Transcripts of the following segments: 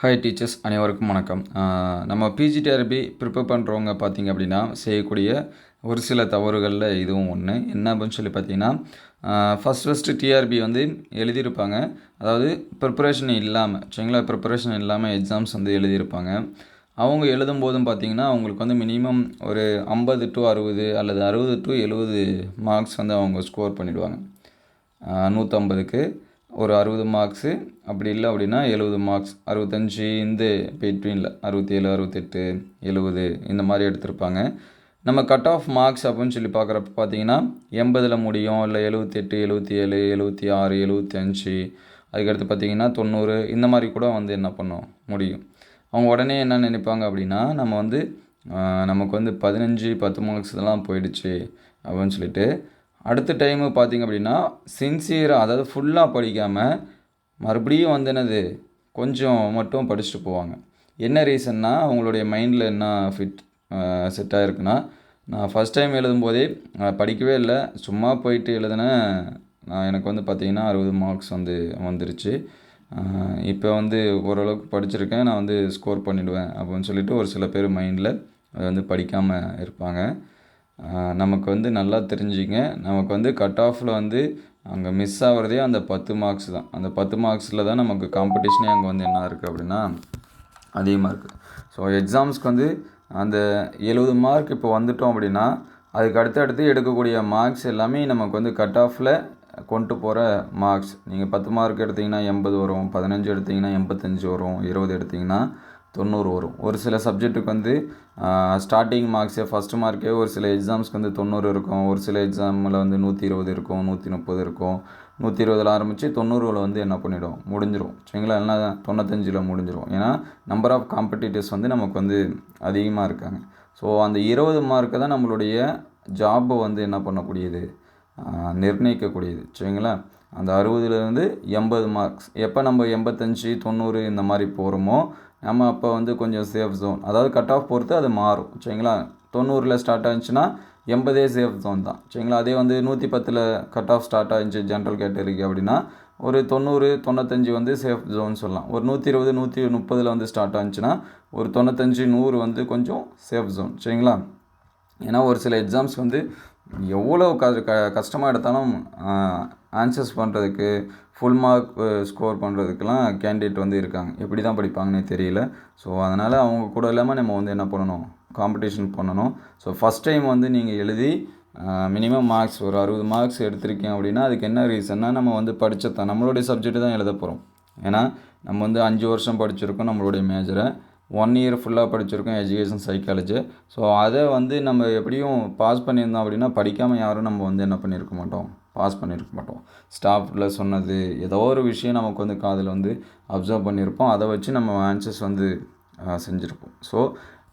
Hi teachers அனைவருக்கும் வணக்கம். நம்ம பிஜிடிஆர்பி ப்ரிப்பேர் பண்ணுறவங்க பார்த்தீங்க அப்படின்னா செய்யக்கூடிய ஒரு சில தவறுகளில் இதுவும் ஒன்று என்ன அப்படின்னு சொல்லி பார்த்தீங்கன்னா ஃபஸ்ட் ஃபஸ்ட்டு டிஆர்பி வந்து எழுதியிருப்பாங்க. அதாவது ப்ரிப்பரேஷன் இல்லாமல் சரிங்களா? ப்ரிப்பரேஷன் இல்லாமல் எக்ஸாம்ஸ் வந்து எழுதியிருப்பாங்க. அவங்க எழுதும் போதும் பார்த்தீங்கன்னா அவங்களுக்கு வந்து மினிமம் ஒரு ஐம்பது டு அறுபது அல்லது அறுபது டு எழுபது மார்க்ஸ் வந்து அவங்க ஸ்கோர் பண்ணிவிடுவாங்க நூற்றம்பதுக்கு ஒரு அறுபது மார்க்ஸு அப்படி இல்லை அப்படின்னா எழுபது மார்க்ஸ் அறுபத்தஞ்சி இந்த பிட்வீனில் அறுபத்தேழு அறுபத்தெட்டு எழுபது இந்த மாதிரி எடுத்திருப்பாங்க. நம்ம கட் ஆஃப் மார்க்ஸ் அப்படின்னு சொல்லி பார்க்குறப்ப பார்த்தீங்கன்னா எண்பதில் முடியும் இல்லை எழுபத்தெட்டு எழுபத்தி ஏழு எழுபத்தி ஆறு எழுபத்தி அஞ்சு அதுக்கடுத்து பார்த்தீங்கன்னா தொண்ணூறு. இந்த மாதிரி கூட வந்து என்ன பண்ணும்? முடியும். அவங்க உடனே என்ன நினைப்பாங்க அப்படின்னா நம்ம வந்து நமக்கு வந்து பதினஞ்சு பத்து மார்க்ஸ் இதெல்லாம் போயிடுச்சு அப்படின்னு சொல்லிட்டு அடுத்த டைமு பார்த்திங்க அப்படின்னா சின்சியராக அதாவது ஃபுல்லாக படிக்காமல் மறுபடியும் வந்து என்னது கொஞ்சம் மட்டும் படிச்சுட்டு போவாங்க. என்ன ரீசன்னா அவங்களுடைய மைண்டில் என்ன ஃபிட் செட் ஆகிருக்குன்னா நான் ஃபஸ்ட் டைம் எழுதும்போதே போதே படிக்கவே இல்லை. சும்மா போயிட்டு எழுதினேன் நான் எனக்கு வந்து பார்த்திங்கன்னா அறுபது மார்க்ஸ் வந்து வந்துருச்சு. இப்போ வந்து ஓரளவுக்கு படிச்சிருக்கேன். நான் வந்து ஸ்கோர் பண்ணிவிடுவேன் அப்படின்னு சொல்லிட்டு ஒரு சில பேர் மைண்டில் அது வந்து படிக்காமல் இருப்பாங்க. நமக்கு வந்து நல்லா தெரிஞ்சுங்க. நமக்கு வந்து கட் ஆஃபில் வந்து அங்கே மிஸ் ஆகிறதே அந்த பத்து மார்க்ஸ் தான். அந்த பத்து மார்க்ஸில் தான் நமக்கு காம்படிஷனே அங்கே வந்து என்ன இருக்குது அப்படின்னா அதிகமாக இருக்குது ஸோ எக்ஸாம்ஸ்க்கு வந்து அந்த எழுபது மார்க் இப்போ வந்துட்டோம் அப்படின்னா அதுக்கு அடுத்து அடுத்து எடுக்கக்கூடிய மார்க்ஸ் எல்லாமே நமக்கு வந்து கட் ஆஃபில் கொண்டு போகிற மார்க்ஸ் நீங்கள் பத்து மார்க் எடுத்தீங்கன்னா எண்பது வரும் பதினஞ்சு எடுத்தீங்கன்னா எண்பத்தஞ்சு வரும் இருபது எடுத்தீங்கன்னா தொண்ணூறு வரும். ஒரு சில சப்ஜெக்ட்டுக்கு வந்து ஸ்டார்டிங் மார்க்ஸே ஃபஸ்ட்டு மார்க்கே ஒரு சில எக்ஸாம்ஸ்க்கு வந்து தொண்ணூறு இருக்கும். ஒரு சில எக்ஸாமில் வந்து நூற்றி இருபது இருக்கும் நூற்றி முப்பது இருக்கும். நூற்றி இருபதில் ஆரம்பித்து தொண்ணூறுல வந்து என்ன பண்ணிடும்? முடிஞ்சிடும் சரிங்களா? இல்லைனா தொண்ணூத்தஞ்சில் முடிஞ்சிடும் ஏன்னா நம்பர் ஆஃப் காம்படிட்டர்ஸ் வந்து நமக்கு வந்து அதிகமாக இருக்காங்க. ஸோ அந்த இருபது மார்க்கை தான் நம்மளுடைய ஜாப்பை வந்து என்ன பண்ணக்கூடியது? நிர்ணயிக்கக்கூடியது. சரிங்களா? அந்த அறுபதுலேருந்து எண்பது மார்க்ஸ் எப்போ நம்ம எண்பத்தஞ்சு தொண்ணூறு இந்த மாதிரி போகிறோமோ நம்ம அப்போ வந்து கொஞ்சம் சேஃப் ஜோன் அதாவது கட் ஆஃப் பொறுத்து அது மாறும். சரிங்களா? தொண்ணூறில் ஸ்டார்ட் ஆச்சுன்னா எண்பதே சேஃப் ஜோன் தான். சரிங்களா? அதே வந்து நூற்றி பத்தில் கட் ஆஃப் ஸ்டார்ட் ஆகிச்சு ஜென்ரல் கேட்டகரிக்கு அப்படின்னா ஒரு தொண்ணூறு தொண்ணூத்தஞ்சு வந்து சேஃப் ஜோன் சொல்லலாம். ஒரு நூற்றி இருபது நூற்றி முப்பதில் வந்து ஸ்டார்ட் ஆச்சுன்னா ஒரு தொண்ணூத்தஞ்சு நூறு வந்து கொஞ்சம் சேஃப் ஜோன் சரிங்களா? ஏன்னா ஒரு சில எக்ஸாம்ஸ் வந்து எவ்வளோ க க கஷ்டமாக எடுத்தாலும் ஆன்சர்ஸ் பண்ணுறதுக்கு ஃபுல் மார்க் ஸ்கோர் பண்ணுறதுக்கெலாம் கேண்டிடேட் வந்து இருக்காங்க. எப்படி தான் படிப்பாங்கன்னே தெரியல. ஸோ அதனால் அவங்க கூட இல்லாமல் நம்ம வந்து என்ன பண்ணணும்? காம்படிஷன் பண்ணணும். ஸோ ஃபஸ்ட் டைம் வந்து நீங்கள் எழுதி மினிமம் மார்க்ஸ் ஒரு அறுபது மார்க்ஸ் எடுத்திருக்கீங்க அப்படின்னா அதுக்கு என்ன ரீசன்னா நம்ம வந்து படிச்சதான் நம்மளுடைய சப்ஜெக்ட்டு தான் எழுத போகிறோம் ஏன்னா நம்ம வந்து அஞ்சு வருஷம் படிச்சிருக்கோம் நம்மளுடைய மேஜரை ஒன் இயர் ஃபுல்லாக படிச்சிருக்கோம் எஜுகேஷன் சைக்காலஜி ஸோ அதை வந்து நம்ம எப்படியும் பாஸ் பண்ணியிருந்தோம் அப்படின்னா படிக்காமல் யாரும் நம்ம வந்து என்ன பண்ணியிருக்க மாட்டோம். பாஸ் பண்ணியிருக்க மாட்டோம். ஸ்டாஃபில் சொன்னது ஏதோ ஒரு விஷயம் நமக்கு வந்து காதில் வந்து அப்சர்வ் பண்ணியிருப்போம் அதை வச்சு நம்ம ஆன்சர்ஸ் வந்து செஞ்சுருப்போம். ஸோ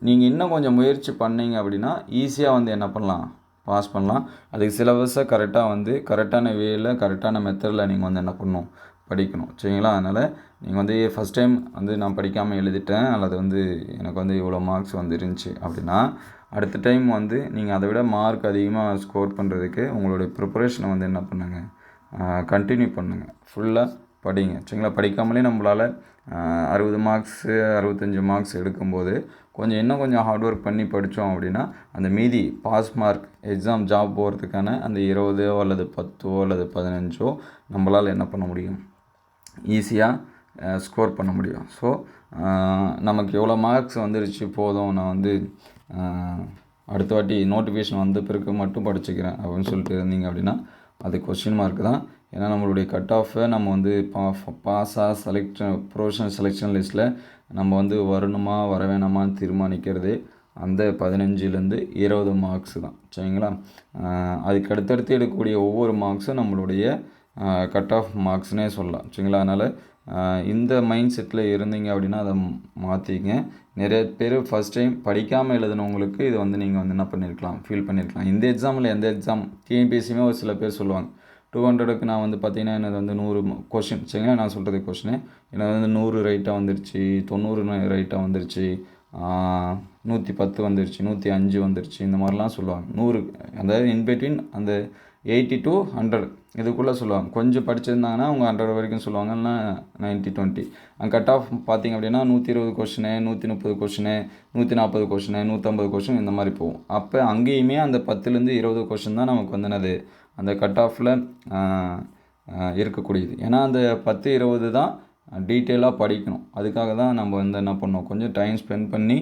நீங்கள் இன்னும் கொஞ்சம் முயற்சி பண்ணீங்க அப்படின்னா ஈஸியாக வந்து என்ன பண்ணலாம்? பாஸ் பண்ணலாம். அதுக்கு சிலபஸை கரெக்டாக வந்து கரெக்டான வேயில் கரெக்டான மெத்தடில் நீங்கள் வந்து என்ன பண்ணணும்? படிக்கணும். சரிங்களா? அதனால் நீங்கள் வந்து ஃபஸ்ட் டைம் வந்து நான் படிக்காமல் எழுதிட்டேன். அல்லது வந்து எனக்கு வந்து இவ்வளோ மார்க்ஸ் வந்துருந்துச்சு அப்படின்னா அடுத்த டைம் வந்து நீங்கள் அதை விட மார்க் அதிகமாக ஸ்கோர் பண்ணுறதுக்கு உங்களுடைய ப்ரிப்பரேஷனை வந்து என்ன பண்ணுங்கள் கண்டினியூ பண்ணுங்கள் ஃபுல்லாக படிங்க. சரிங்களா? படிக்காமலே நம்மளால் அறுபது மார்க்ஸு அறுபத்தஞ்சி மார்க்ஸ் எடுக்கும்போது கொஞ்சம் இன்னும் கொஞ்சம் ஹார்ட் ஒர்க் பண்ணி படித்தோம் அப்படின்னா அந்த மீதி பாஸ் மார்க் எக்ஸாம் ஜாப் போகிறதுக்கான அந்த இருபதோ அல்லது பத்தோ அல்லது பதினஞ்சோ நம்மளால் என்ன பண்ண முடியும்? ஈஸியாக ஸ்கோர் பண்ண முடியும். ஸோ நமக்கு எவ்வளோ மார்க்ஸ் வந்துருச்சு போதும் நான் வந்து அடுத்த வாட்டி நோட்டிஃபிகேஷன் வந்த பிறகு மட்டும் படிச்சுக்கிறேன் அப்படின்னு சொல்லிட்டு இருந்தீங்க அப்படின்னா அது கொஸ்டின் மார்க் தான். ஏன்னா நம்மளுடைய கட் ஆஃபை நம்ம வந்து பா பாஸாக செலக்ட் ப்ரொஃபஷனல் செலெக்ஷன் லிஸ்ட்டில் நம்ம வந்து வரணுமா வர வேணாமான்னு தீர்மானிக்கிறது அந்த பதினஞ்சுலேருந்து இருபது மார்க்ஸ் தான். சரிங்களா? அதுக்கு அடுத்தடுத்து எடுக்கக்கூடிய ஒவ்வொரு மார்க்ஸும் நம்மளுடைய கட் ஆஃப் மார்க்ஸ்னே சொல்லலாம். சரிங்களா? அதனால் இந்த மைண்ட் செட்டில் இருந்தீங்க அப்படின்னா அதை மாற்றிங்க நிறைய பேர் ஃபஸ்ட் டைம் படிக்காமல் எழுதுனவங்களுக்கு இது வந்து நீங்கள் வந்து என்ன பண்ணியிருக்கலாம் ஃபீல் பண்ணியிருக்கலாம் இந்த எக்ஸாமில் எந்த எக்ஸாம் டிஎன்பிஎஸ்சியுமே ஒரு சில பேர் சொல்லுவாங்க. டூ ஹண்ட்ரடுக்கு நான் வந்து பார்த்தீங்கன்னா எனக்கு வந்து நூறு கொஷின் சரிங்களா? நான் சொல்கிறது கொஷினு எனக்கு வந்து நூறு ரைட்டாக வந்துருச்சு தொண்ணூறு ரைட்டாக வந்துருச்சு நூற்றி பத்து வந்துருச்சு நூற்றி அஞ்சு வந்துருச்சு இந்த மாதிரிலாம் சொல்லுவாங்க. நூறு அதாவது இன்பிட்வீன் அந்த எயிட்டி டு ஹண்ட்ரட். இதுக்குள்ளே சொல்லுவாங்க. கொஞ்சம் படிச்சிருந்தாங்கன்னா அவங்க ஹண்ட்ரட் வரைக்கும் சொல்லுவாங்க இல்லைனா நைன்ட்டி டுவெண்ட்டி அங்கே கட் ஆஃப் பார்த்தீங்க அப்படின்னா நூற்றி இருபது கொஷினு நூற்றி முப்பது கொஷினு நூற்றி நாற்பது கொஷினு நூற்றம்பது கொஷின் இந்த மாதிரி போகும். அப்போ அங்கேயுமே அந்த பத்துலேருந்து இருபது கொஷின் தான் நமக்கு வந்து அந்த கட் ஆஃபில் இருக்கக்கூடியது. ஏன்னா அந்த பத்து இருபது தான் டீட்டெயிலாக படிக்கணும். அதுக்காக தான் நம்ம வந்து என்ன பண்ணோம் கொஞ்சம் டைம் ஸ்பெண்ட் பண்ணி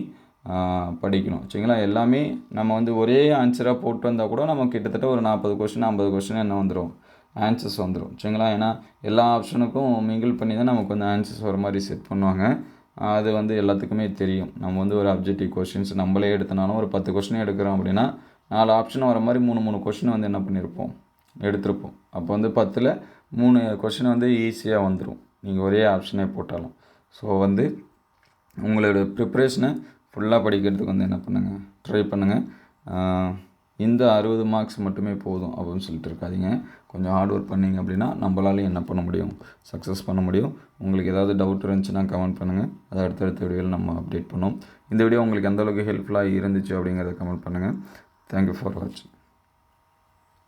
படிக்கணும். சரிங்களா? எல்லாமே நம்ம வந்து ஒரே ஆன்சராக போட்டு வந்தால் கூட நம்ம கிட்டத்தட்ட ஒரு நாற்பது கொஷின் ஐம்பது கொஷின் என்ன வந்துடும் ஆன்சர்ஸ் வந்துடும் சரிங்களா? ஏன்னா எல்லா ஆப்ஷனுக்கும் மிங்கிள் பண்ணி தான் நமக்கு வந்து ஆன்சர்ஸ் வர மாதிரி செட் பண்ணுவாங்க. அது வந்து எல்லாத்துக்குமே தெரியும். நம்ம வந்து ஒரு அப்ஜெக்டிவ் கொஷின்ஸ் நம்மளே எடுத்தனாலும் ஒரு பத்து கொஷின் எடுக்கிறோம் அப்படின்னா நாலு ஆப்ஷன் வர மாதிரி மூணு மூணு கொஷின் வந்து என்ன பண்ணியிருப்போம் எடுத்திருப்போம். அப்போ வந்து பத்தில் மூணு கொஷின் வந்து ஈஸியாக வந்துடும் நீங்கள் ஒரே ஆப்ஷனே போட்டாலும். ஸோ வந்து உங்களோட ப்ரிப்ரேஷனை ஃபுல்லாக படிக்கிறதுக்கு வந்து என்ன பண்ணுங்கள் ட்ரை பண்ணுங்கள் இந்த அறுபது மார்க்ஸ் மட்டுமே போதும் அப்படின்னு சொல்லிட்டு இருக்காதீங்க. கொஞ்சம் ஹார்ட் ஒர்க் பண்ணிங்க அப்படின்னா நம்மளாலையும் என்ன பண்ண முடியும்? சக்ஸஸ் பண்ண முடியும். உங்களுக்கு ஏதாவது டவுட் இருந்துச்சுன்னா கமெண்ட் பண்ணுங்கள் அதை அடுத்தடுத்த வீடியோவில் நம்ம அப்டேட் பண்ணோம் இந்த வீடியோ உங்களுக்கு எந்தளவுக்கு ஹெல்ப்ஃபுல்லாக இருந்துச்சு அப்படிங்கிறத கமெண்ட் பண்ணுங்கள் தேங்க்யூ ஃபார் வாட்சிங்